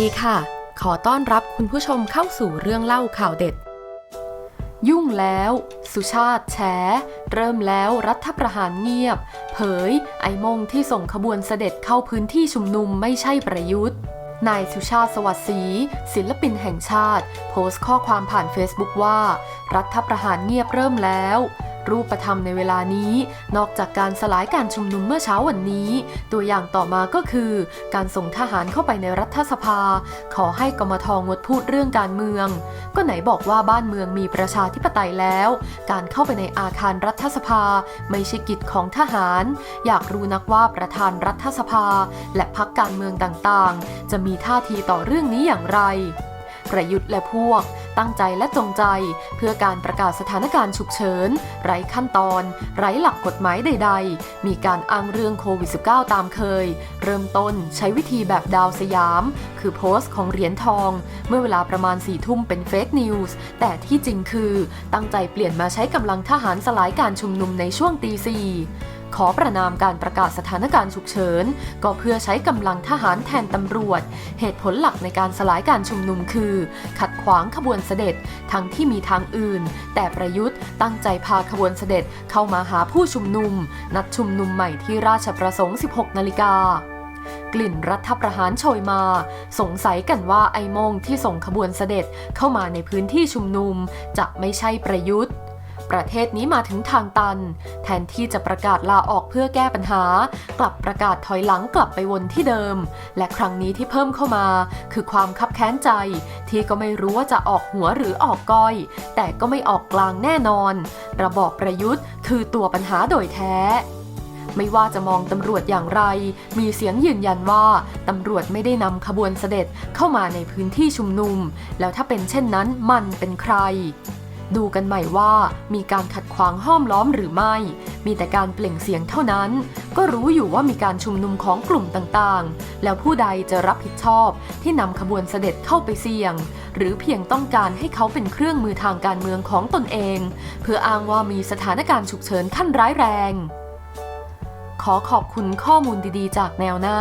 ดีค่ะ ขอต้อนรับคุณผู้ชมเข้าสู่เรื่องเล่าข่าวเด็ด ยุ่งแล้ว สุชาติแฉ เริ่มแล้วรัฐประหารเงียบ เผย ไอมงที่ส่งขบวนเสด็จเข้าพื้นที่ชุมนุมไม่ใช่ประยุทธ์นายสุชาติสวัสดิ์ศรีศิลปินแห่งชาติ โพสต์ข้อความผ่านเฟซบุ๊กว่า รัฐประหารเงียบเริ่มแล้ว รูปธรรมในเวลานี้ นอกจากการสลายการชุมนุมเมื่อเช้าวันนี้ ตัวอย่างต่อมาก็คือ การส่งทหารเข้าไปในรัฐสภา ขอให้กมทงดพูดเรื่องการเมือง ก็ไหนบอกว่าบ้านเมืองมีประชาธิปไตยแล้ว การเข้าไปในอาคารรัฐสภา ไม่ใช่กิจของทหาร อยากรู้นักว่าประธานรัฐสภา และพักการเมืองต่างๆ จะมีท่าทีต่อเรื่องนี้อย่างไร ประยุทธ์และพวก ตั้งใจและจงใจ เพื่อการประกาศสถานการณ์ฉุกเฉิน ไร้ขั้นตอน ไร้หลักกฎหมายใด ๆ มีการอ้างเรื่องโควิด -19 ตามเคย เริ่มต้นใช้วิธีแบบดาวสยาม คือโพสต์ของเหรียญทอง เมื่อเวลาประมาณ4ทุ่มเป็นเฟกนิวส์แต่ที่จริงคือตั้งใจเปลี่ยนมาใช้กำลังทหารสลายการชุมนุมในช่วงตีสี่ ขอประนามการประกาศสถานการณ์ฉุกเฉิน ก็เพื่อใช้กำลังทหารแทนตำรวจ เหตุผลหลักในการสลายการชุมนุมคือ ขัดขวางขบวนเสด็จทั้งที่มีทางอื่น แต่ประยุทธ์ตั้งใจพาขบวนเสด็จเข้ามาหาผู้ชุมนุม นัดชุมนุมใหม่ที่ราชประสงค์ 16 นาฬิกากลิ่นรัฐประหารโชยมา สงสัยกันว่าไอ้มงที่ส่งขบวนเสด็จเข้ามาในพื้นที่ชุมนุม จะไม่ใช่ประยุทธ์ ประเทศนี้มาถึงทางตัน แทนที่จะประกาศลาออกเพื่อแก้ปัญหา กลับประกาศถอยหลังกลับไปวนที่เดิม และครั้งนี้ที่เพิ่มเข้ามา คือความคับแค้นใจ ที่ก็ไม่รู้ว่าจะออกหัวหรือออกก้อย แต่ก็ไม่ออกกลางแน่นอน ระบอบประยุทธ์คือตัวปัญหาโดยแท้ไม่ว่าจะมองตำรวจอย่างไร มีเสียงยืนยันว่า ตำรวจไม่ได้นำขบวนเสด็จเข้ามาในพื้นที่ชุมนุม แล้วถ้าเป็นเช่นนั้นมันเป็นใคร ดูกันใหม่ว่ามีการขัดขวางห้อมล้อมหรือไม่ มีแต่การเปล่งเสียงเท่านั้น ก็รู้อยู่ว่ามีการชุมนุมของกลุ่มต่างๆ แล้วผู้ใดจะรับผิดชอบที่นำขบวนเสด็จเข้าไปเสี่ยง หรือเพียงต้องการให้เขาเป็นเครื่องมือทางการเมืองของตนเอง เพื่ออ้างว่ามีสถานการณ์ฉุกเฉินขั้นร้ายแรง ขอขอบคุณข้อมูลดีๆ จากแนวหน้า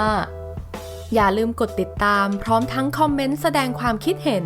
อย่าลืมกดติดตามพร้อมทั้งคอมเมนต์แสดงความคิดเห็น